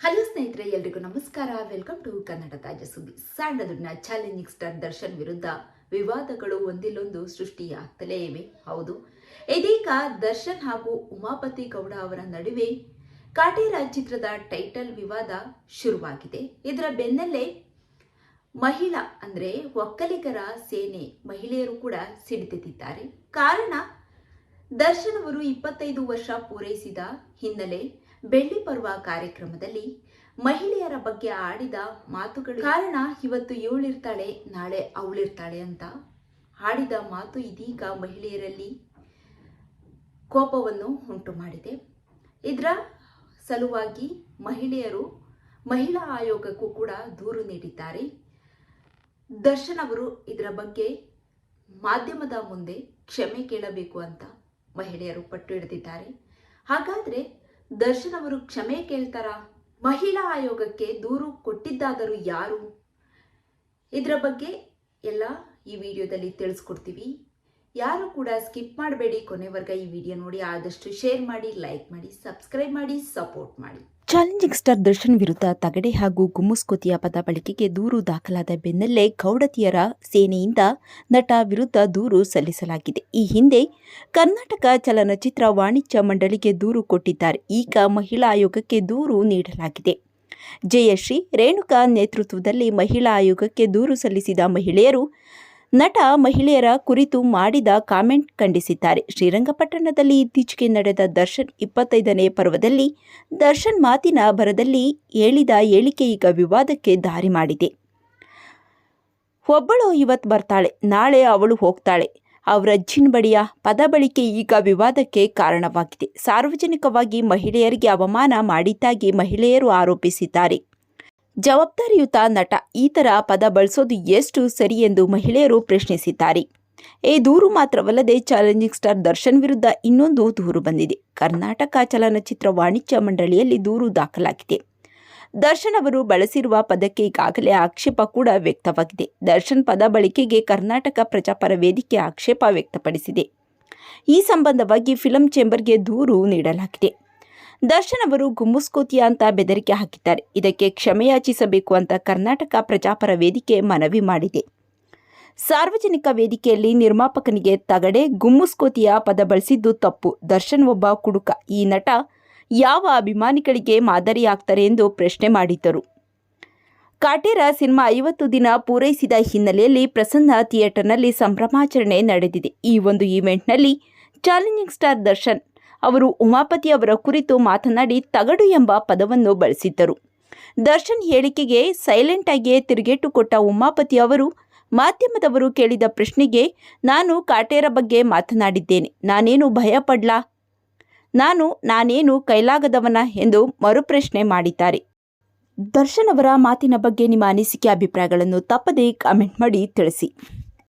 Hello ಸ್ನೇಹಿತರೆ, ಎಲ್ರಿಗೂ ನಮಸ್ಕಾರ. ವೆಲ್ಕಮ್ ಟು ಕನ್ನಡ ತಾಜ ಸುದ್ದಿ. ಸ್ಯಾಂಡಲ್ವುಡ್ನ ಚಾಲೆಂಜಿಂಗ್ ಸ್ಟಾರ್ ದರ್ಶನ್ ವಿರುದ್ಧ ವಿವಾದಗಳು ಒಂದಿಲ್ಲೊಂದು ಸೃಷ್ಟಿಯಾಗ್ತಲೇ ಇವೆ. ಹೌದು. ಇದೀಗ ದರ್ಶನ್ ಹಾಗೂ ಉಮಾಪತಿ ಗೌಡ ಅವರ ನಡುವೆ ಕಾಟೇರಾಜ್ ಚಿತ್ರದ ಟೈಟಲ್ ವಿವಾದ ಶುರುವಾಗಿದೆ. ಇದರ ಬೆನ್ನಲ್ಲೇ ಮಹಿಳಾ, ಅಂದ್ರೆ ಒಕ್ಕಲಿಗರ ಸೇನೆ ಮಹಿಳೆಯರು ಕೂಡ ಸಿಡಿದೆದ್ದಿದ್ದಾರೆ ಕಾರಣ, ದರ್ಶನ್ ಅವರು ಇಪ್ಪತ್ತೈದು ವರ್ಷ ಪೂರೈಸಿದ ಹಿನ್ನೆಲೆ ಬೆಳ್ಳಿ ಪರ್ವ ಕಾರ್ಯಕ್ರಮದಲ್ಲಿ ಮಹಿಳೆಯರ ಬಗ್ಗೆ ಆಡಿದ ಮಾತುಗಳು. ಕಾರಣ ಇವತ್ತು ಇವಳಿರ್ತಾಳೆ, ನಾಳೆ ಅವಳಿರ್ತಾಳೆ ಅಂತ ಆಡಿದ ಮಾತು ಇದೀಗ ಮಹಿಳೆಯರಲ್ಲಿ ಕೋಪವನ್ನು ಉಂಟು ಮಾಡಿದೆ. ಇದರ ಸಲುವಾಗಿ ಮಹಿಳೆಯರು ಮಹಿಳಾ ಆಯೋಗಕ್ಕೂ ಕೂಡ ದೂರು ನೀಡಿದ್ದಾರೆ. ದರ್ಶನ್ ಅವರು ಇದರ ಬಗ್ಗೆ ಮಾಧ್ಯಮದ ಮುಂದೆ ಕ್ಷಮೆ ಕೇಳಬೇಕು ಅಂತ ಮಹಿಳೆಯರು ಪಟ್ಟು ಹಿಡಿದಿದ್ದಾರೆ. ಹಾಗಾದ್ರೆ ದರ್ಶನ್ ಅವರು ಕ್ಷಮೆ ಕೇಳ್ತಾರಾ? ಮಹಿಳಾ ಆಯೋಗಕ್ಕೆ ದೂರು ಕೊಟ್ಟಿದ್ದಾದರೂ ಯಾರು? ಇದರ ಬಗ್ಗೆ ಎಲ್ಲ ಈ ವಿಡಿಯೋದಲ್ಲಿ ತಿಳಿಸ್ಕೊಡ್ತೀವಿ. ಯಾರು ಕೂಡ ಸ್ಕಿಪ್ ಮಾಡಬೇಡಿ ಕೊನೆವರೆಗ ಈ ವಿಡಿಯೋ ನೋಡಿ ಆದಷ್ಟು ಶೇರ್ ಮಾಡಿ, ಲೈಕ್ ಮಾಡಿ, ಸಬ್ಸ್ಕ್ರೈಬ್ ಮಾಡಿ, ಸಪೋರ್ಟ್ ಮಾಡಿ. ಚಾಲೆಂಜಿಂಗ್ ಸ್ಟಾರ್ ದರ್ಶನ್ ವಿರುದ್ಧ ತಗಡೆ ಹಾಗೂ ಗುಮ್ಮುಸ್ಕೋತಿಯ ಪದ ಬಳಕೆಗೆ ದೂರು ದಾಖಲಾದ ಬೆನ್ನಲ್ಲೇ ಗೌಡತಿಯರ ಸೇನೆಯಿಂದ ನಟ ವಿರುದ್ಧ ದೂರು ಸಲ್ಲಿಸಲಾಗಿದೆ. ಈ ಹಿಂದೆ ಕರ್ನಾಟಕ ಚಲನಚಿತ್ರ ವಾಣಿಜ್ಯ ಮಂಡಳಿಗೆ ದೂರು ಕೊಟ್ಟಿದ್ದಾರೆ. ಈಗ ಮಹಿಳಾ ಆಯೋಗಕ್ಕೆ ದೂರು ನೀಡಲಾಗಿದೆ. ಜಯಶ್ರೀ, ರೇಣುಕಾ ನೇತೃತ್ವದಲ್ಲಿ ಮಹಿಳಾ ಆಯೋಗಕ್ಕೆ ದೂರು ಸಲ್ಲಿಸಿದ ಮಹಿಳೆಯರು ನಟ ಮಹಿಳೆಯರ ಕುರಿತು ಮಾಡಿದ ಕಾಮೆಂಟ್ ಖಂಡಿಸಿದ್ದಾರೆ. ಶ್ರೀರಂಗಪಟ್ಟಣದಲ್ಲಿ ಇತ್ತೀಚೆಗೆ ನಡೆದ ದರ್ಶನ್ ಇಪ್ಪತ್ತೈದನೇ ಪರ್ವದಲ್ಲಿ ದರ್ಶನ್ ಮಾತಿನ ಭರದಲ್ಲಿ ಹೇಳಿದ ಹೇಳಿಕೆ ಈಗ ವಿವಾದಕ್ಕೆ ದಾರಿ ಮಾಡಿದೆ. ಒಬ್ಬಳು ಇವತ್ತು ಬರ್ತಾಳೆ, ನಾಳೆ ಅವಳು ಹೋಗ್ತಾಳೆ. ಅವರ ಬಡಿಯ ಪದ ಬಳಿಕೆ ಈಗ ವಿವಾದಕ್ಕೆ ಕಾರಣವಾಗಿದೆ. ಸಾರ್ವಜನಿಕವಾಗಿ ಮಹಿಳೆಯರಿಗೆ ಅವಮಾನ ಮಾಡಿದ್ದಾಗಿ ಮಹಿಳೆಯರು ಆರೋಪಿಸಿದ್ದಾರೆ. ಜವಾಬ್ದಾರಿಯುತ ನಟ ಈ ಥರ ಪದ ಬಳಸೋದು ಎಷ್ಟು ಸರಿ ಎಂದು ಮಹಿಳೆಯರು ಪ್ರಶ್ನಿಸಿದ್ದಾರೆ. ಈ ದೂರು ಮಾತ್ರವಲ್ಲದೆ ಚಾಲೆಂಜಿಂಗ್ ಸ್ಟಾರ್ ದರ್ಶನ್ ವಿರುದ್ಧ ಇನ್ನೊಂದು ದೂರು ಬಂದಿದೆ. ಕರ್ನಾಟಕ ಚಲನಚಿತ್ರ ವಾಣಿಜ್ಯ ಮಂಡಳಿಯಲ್ಲಿ ದೂರು ದಾಖಲಾಗಿದೆ. ದರ್ಶನ್ ಅವರು ಬಳಸಿರುವ ಪದಕ್ಕೆ ಈಗಾಗಲೇ ಆಕ್ಷೇಪ ಕೂಡ ವ್ಯಕ್ತವಾಗಿದೆ. ದರ್ಶನ್ ಪದ ಬಳಕೆಗೆ ಕರ್ನಾಟಕ ಪ್ರಜಾಪರ ವೇದಿಕೆ ಆಕ್ಷೇಪ ವ್ಯಕ್ತಪಡಿಸಿದೆ. ಈ ಸಂಬಂಧವಾಗಿ ಫಿಲಂ ಚೇಂಬರ್ಗೆ ದೂರು ನೀಡಲಾಗಿದೆ. ದರ್ಶನ್ ಅವರು ಗುಮ್ಮಸ್ಕೋತಿಯ ಅಂತ ಬೆದರಿಕೆ ಹಾಕಿದ್ದಾರೆ. ಇದಕ್ಕೆ ಕ್ಷಮೆಯಾಚಿಸಬೇಕು ಅಂತ ಕರ್ನಾಟಕ ಪ್ರಜಾಪರ ವೇದಿಕೆ ಮನವಿ ಮಾಡಿದೆ. ಸಾರ್ವಜನಿಕ ವೇದಿಕೆಯಲ್ಲಿ ನಿರ್ಮಾಪಕನಿಗೆ ತಗಡೆ ಗುಮ್ಮಸ್ಕೋತಿಯ ಪದ ಬಳಸಿದ್ದು ತಪ್ಪು. ದರ್ಶನ್ ಒಬ್ಬ ಕುಡುಕ. ಈ ನಟ ಯಾವ ಅಭಿಮಾನಿಗಳಿಗೆ ಮಾದರಿಯಾಗ್ತಾರೆ ಎಂದು ಪ್ರಶ್ನೆ ಮಾಡಿದ್ದರು. ಕಾಟೇರ ಸಿನಿಮಾ ಐವತ್ತು ದಿನ ಪೂರೈಸಿದ ಹಿನ್ನೆಲೆಯಲ್ಲಿ ಪ್ರಸನ್ನ ಥಿಯೇಟರ್ನಲ್ಲಿ ಸಂಭ್ರಮಾಚರಣೆ ನಡೆದಿದೆ. ಈ ಒಂದು ಈವೆಂಟ್ನಲ್ಲಿ ಚಾಲೆಂಜಿಂಗ್ ಸ್ಟಾರ್ ದರ್ಶನ್ ಅವರು ಉಮಾಪತಿ ಅವರ ಕುರಿತು ಮಾತನಾಡಿ ತಗಡು ಎಂಬ ಪದವನ್ನು ಬಳಸಿದ್ದರು. ದರ್ಶನ್ ಹೇಳಿಕೆಗೆ ಸೈಲೆಂಟ್ ಆಗಿಯೇ ತಿರುಗೇಟು ಕೊಟ್ಟ ಉಮಾಪತಿ ಅವರು, ಮಾಧ್ಯಮದವರು ಕೇಳಿದ ಪ್ರಶ್ನೆಗೆ ನಾನು ಕಾಟೇರ ಬಗ್ಗೆ ಮಾತನಾಡಿದ್ದೇನೆ, ನಾನೇನು ಭಯಪಡ್ಲಾ? ನಾನು, ನಾನೇನು ಕೈಲಾಗದವನ ಎಂದು ಮರುಪ್ರಶ್ನೆ ಮಾಡಿದ್ದಾರೆ. ದರ್ಶನ್ ಅವರ ಮಾತಿನ ಬಗ್ಗೆ ನಿಮ್ಮ ಅನಿಸಿಕೆ, ಅಭಿಪ್ರಾಯಗಳನ್ನು ತಪ್ಪದೇ ಕಾಮೆಂಟ್ ಮಾಡಿ ತಿಳಿಸಿ.